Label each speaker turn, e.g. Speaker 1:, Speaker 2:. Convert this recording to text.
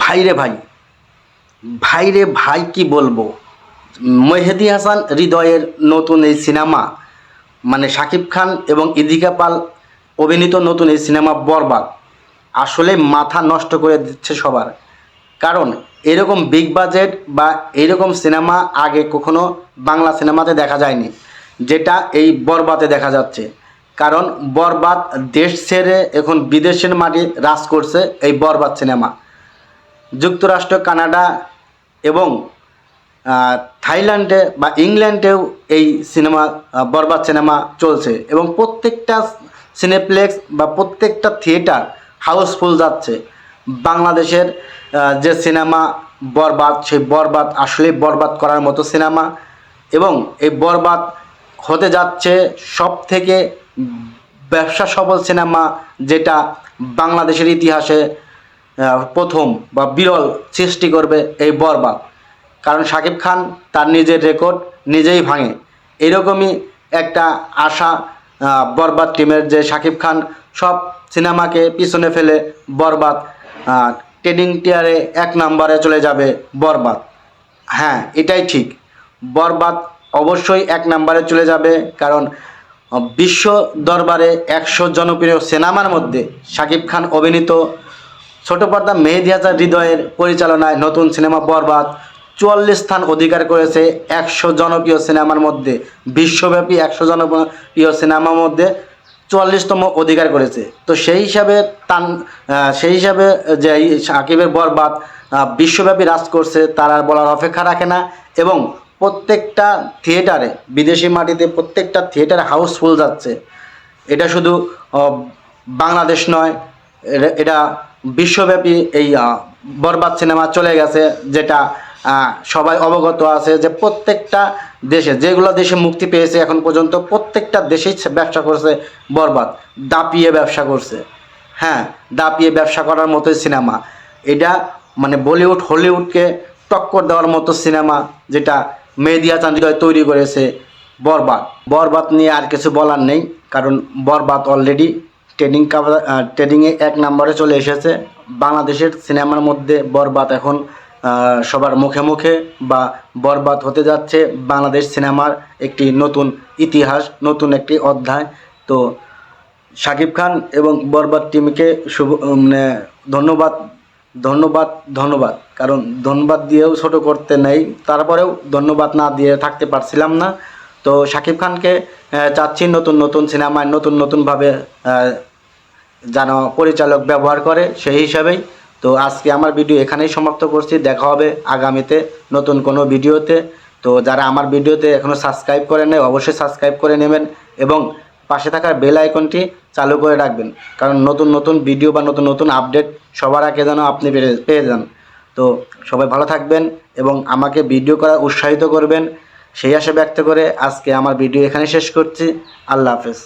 Speaker 1: ভাইরে ভাই ভাইরে ভাই কি বলব? মেহেদি হাসান হৃদয়ের নতুন এই সিনেমা মানে শাকিব খান এবং ইদিকা পাল অভিনীত নতুন এই সিনেমা বরবাদ। আসলে মাথা নষ্ট করে দিচ্ছে সবার। কারণ এরকম বিগ বাজেট বা এরকম সিনেমা আগে কখনো বাংলা সিনেমাতে দেখা যায়নি, যেটা এই বরবাদে দেখা যাচ্ছে। কারণ বরবাদ দেশ ছেড়ে এখন বিদেশের মাটি রাজ করছে এই বরবাদ সিনেমা। যুক্তরাষ্ট্র, কানাডা এবং থাইল্যান্ডে বা ইংল্যান্ডেও এই সিনেমা বরবাদ সিনেমা চলছে এবং প্রত্যেকটা সিনেপ্লেক্স বা প্রত্যেকটা থিয়েটার হাউসফুল যাচ্ছে। বাংলাদেশের যে সিনেমা বরবাদ, সেই বরবাদ আসলে বরবাদ করার মতো সিনেমা এবং এই বরবাদ হতে যাচ্ছে সব থেকে ব্যবসা সফল সিনেমা যেটা বাংলাদেশের ইতিহাসে প্রথম বা বিরল সৃষ্টি করবে এই বরবাদ। কারণ শাকিব খান তার নিজের রেকর্ড নিজেই ভাঙে। এরকমই একটা আশা বরবাদ টিমের যে শাকিব খান সব সিনেমাকে পিছনে ফেলে বরবাদ ট্রেনিং টিয়ারে এক নম্বরে চলে যাবে বরবাদ। হ্যাঁ এটাই ঠিক। বরবাদ অবশ্যই এক নম্বরে চলে যাবে কারণ বিশ্ব দরবারে একশো জনপ্রিয় সিনেমার মধ্যে শাকিব খান অভিনীত ছোট পর্দা মেহেদি হাসান হৃদয়ের পরিচালনায় নতুন সিনেমা বরবাদ। চুয়াল্লিশ স্থান অধিকার করেছে একশো জনপ্রিয় সিনেমার মধ্যে, বিশ্বব্যাপী একশো জনপ্রিয় সিনেমার মধ্যে চুয়াল্লিশতম অধিকার করেছে। তো সেই হিসাবে তান সেই হিসাবে যে সাকিবের বরবাদ বিশ্বব্যাপী রাজ করছে, তার আর বলার অপেক্ষা রাখে না এবং প্রত্যেকটা থিয়েটারে, বিদেশি মাটিতে প্রত্যেকটা থিয়েটারে হাউসফুল যাচ্ছে। এটা শুধু বাংলাদেশ নয়, এটা- এটা বিশ্বব্যাপী এই বরবাদ সিনেমা চলে গেছে, যেটা সবাই অবগত আছে যে প্রত্যেকটা দেশে, যেগুলো দেশে মুক্তি পেয়েছে এখন পর্যন্ত, প্রত্যেকটা দেশেই ব্যবসা করছে বরবাদ, দাপিয়ে ব্যবসা করছে। হ্যাঁ দাপিয়ে ব্যবসা করার মতোই সিনেমা। এটা মানে বলিউড, হলিউডকে টক্কর দেওয়ার মতো সিনেমা, যেটা মেহেদিয়া চান্দিদয় তৈরি করেছে বরবাদ। বরবাদ নিয়ে আর কিছু বলার নেই, কারণ বরবাদ অলরেডি ট্রেডিং ট্রেডিংয়ে এক নম্বরে চলে এসেছে। বাংলাদেশের সিনেমার মধ্যে বরবাদ এখন সবার মুখে মুখে বা বরবাদ হতে যাচ্ছে বাংলাদেশ সিনেমার একটি নতুন ইতিহাস, নতুন একটি অধ্যায়। তো শাকিব খান এবং বরবাদ টিমকে শুভ মানে ধন্যবাদ ধন্যবাদ ধন্যবাদ। কারণ ধন্যবাদ দিয়েও ছোট করতে নেই, তারপরেও ধন্যবাদ না দিয়ে থাকতে পারছিলাম না। তো শাকিব খানকে চাচ্ছি নতুন নতুন সিনেমায় নতুন নতুনভাবে যেন পরিচালক ব্যবহার করে সেই হিসাবেই। তো আজকে আমার ভিডিও এখানেই সমাপ্ত করছি। দেখা হবে আগামীতে নতুন কোনো ভিডিওতে। তো যারা আমার ভিডিওতে এখনও সাবস্ক্রাইব করে নেয় অবশ্যই সাবস্ক্রাইব করে নেবেন এবং পাশে থাকার বেল আইকনটি চালু করে রাখবেন। কারণ নতুন নতুন ভিডিও বা নতুন নতুন আপডেট সবার আগে যেন আপনি পেয়ে- পেয়ে যান। তো সবাই ভালো থাকবেন এবং আমাকে ভিডিও করা উৎসাহিত করবেন। সেই আশা ব্যক্ত করে আজকে আমার ভিডিও এখানে শেষ করছি। আল্লাহ হাফেজ।